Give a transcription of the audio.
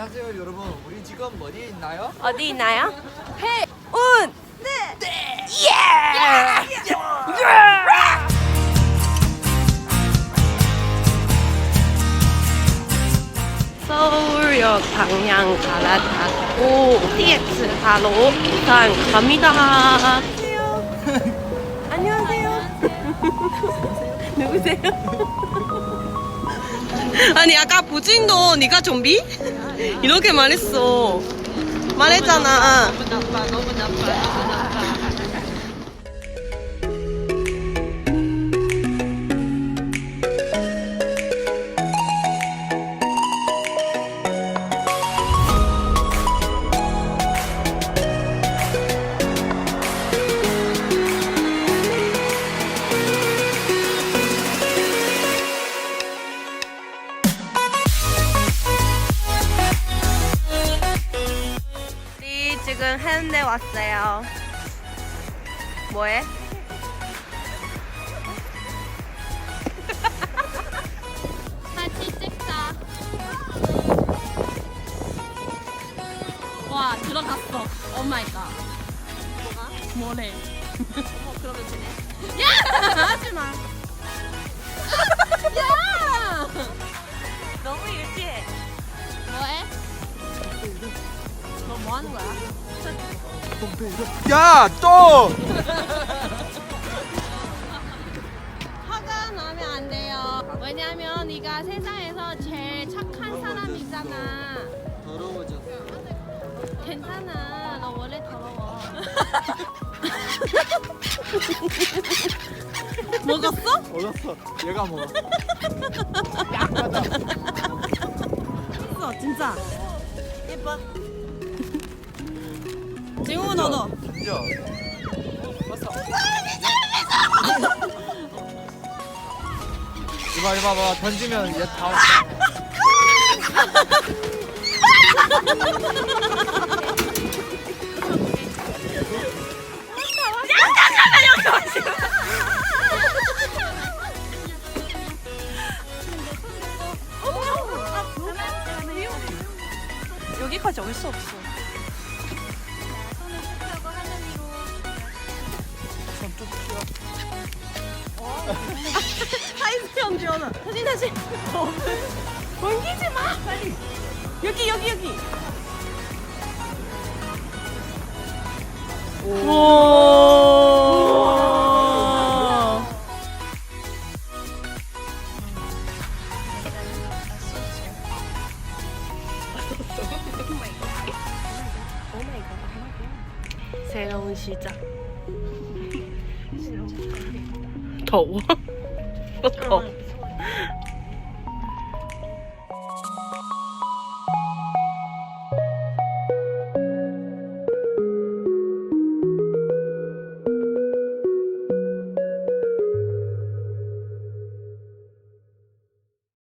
안녕하세요 여러분 우리 지금 어디 있나요? 어디 있나요? 해운 네. 예. 서울역 방향 갈아타고 TX 타로 부산 갑니다. 안녕하세요. 누구세요? 아니 아까 보진도 네가 좀비? 이렇게 말했어. 말했잖아. 우리 지금 해운대 왔어요. 뭐해? 같이 찍자. 와 들어갔어. 오 마이 갓. 뭐가? 뭐래? 어머 그러면 되네. 야 하지 마. 하는 거야? 야 또! 화가 나면 안 돼요. 왜냐면 네가 세상에서 제일 착한 사람이잖아. 더러워졌어 괜찮아. 너 원래 더러워. 먹었어? 먹었어 얘가 먹어 진짜. 예뻐. 지웅은 너도. 진짜 이봐 이봐 봐 던지면 얘다 여기까지 올 수 없어. 지원아. 사진 사진. 옮기지 마. 빨리. 여기 여기 여기. 오. 새로운 시작. 더워. 더워.